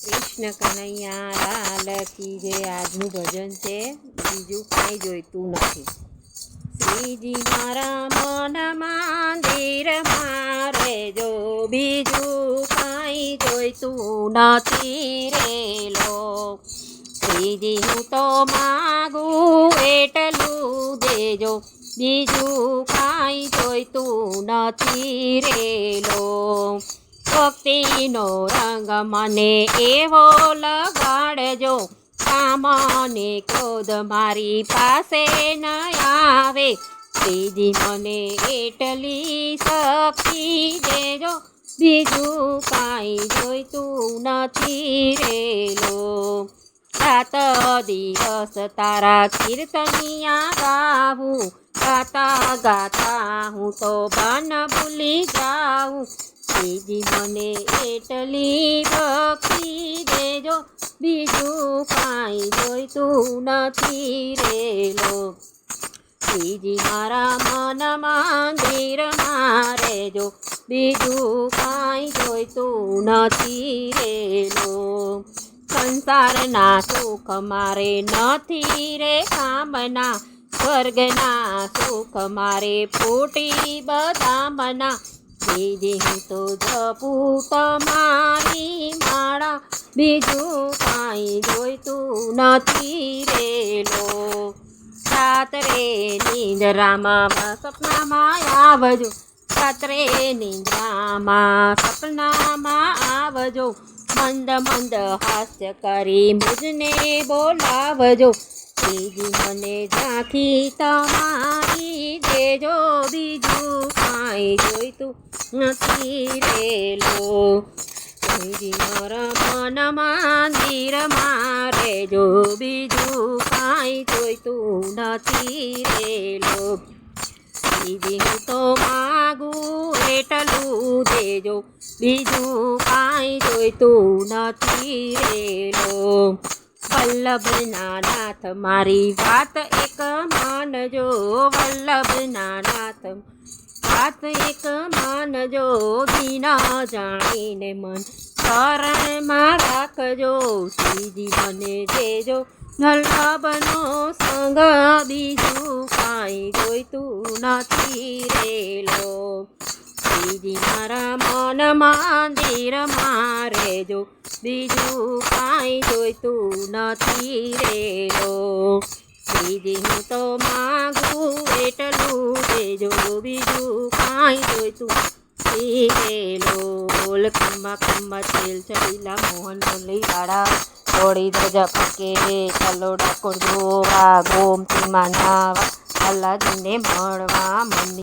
કૃષ્ણ કનૈયા લાલ કી જે આજનું ભજન છે. બીજું કાંઈ જોઈતું નથી. શ્રીજી મારા મન મંદિર મારે જો બીજું કાંઈ જોઈતું નથી રે લો શ્રીજી હું તો માગું એટલું દેજો, બીજું કાંઈ જોઈતું નથી રે લો ભક્તિનો રંગ મને એવો લગાડજો. કામને ક્રોધ મારી પાસે ન આવે. ત્રીજી મને એટલી શક્તિ દેજો. બીજું કાંઈ જોઈતું નથી રેલો. રાત દિવસ તારા કીર્તનિયા ગાવું. ગાતા ગાતા હું તો બાન ભૂલી જાઉં. શ્રીજી મને એટલી ભક્તિ દેજો, બીજું કાંઈ જોઈતું નથી રેલો. બીજી મારા મન મંદિર મારે જો બીજું કાંઈ જોઈતું નથી રેલો. સંસારના સુખ મારે નથી રે કામના સ્વર્ગના સુખ મારે ફૂટી બદામના બીજી હું તો જપું તમારી માળા. બીજું કાંઈ જોઈતું નથી રેલો. રાત્રે નિંદ્રામાં સપનામાં આવજો. રાત્રે નિંદ્રામાં સપનામાં આવજો. મંદ મંદ હાસ્ય કરી મુજને બોલાવજો. બીજી મને ઝાંખી તમારી દેજો બીજું કાંઈ જોઈતું નથી રેલો. શ્રીજી મારા મન મંદિર મારે જો બીજું કાંઈ જોઈતું નથી રેલો. બીજી હું તો માગું એટલું દેજો, બીજું કાંઈ જોઈતું નથી રેલો. વલ્લભના નાથ મારી વાત એક માનજો વલ્લભના નાથ વાત એક માનજો વિના જાણીને મન શરણમાં રાખજો શ્રીજી મને દેજો. વલ્લભનો સંગ બીજું કાંઈ જોઈતું નથી રેલો. શ્રીજી મારા મન મંદિર મારે જો બીજું કાંઈ જોઈતું નથી રેલો. બીજી હું તો માગું એટલું દેજો બીજું કાંઈ જોઈતું રેલો. બોલ ખમ્મા ખમ્મા તેલ ચડીલા, મોહન મુરલી વાળા થોડી ધજા પકે ચાલો ડાકોર જોવા ગોમતી માનાવા અલ્લાદને મળવા મંદિર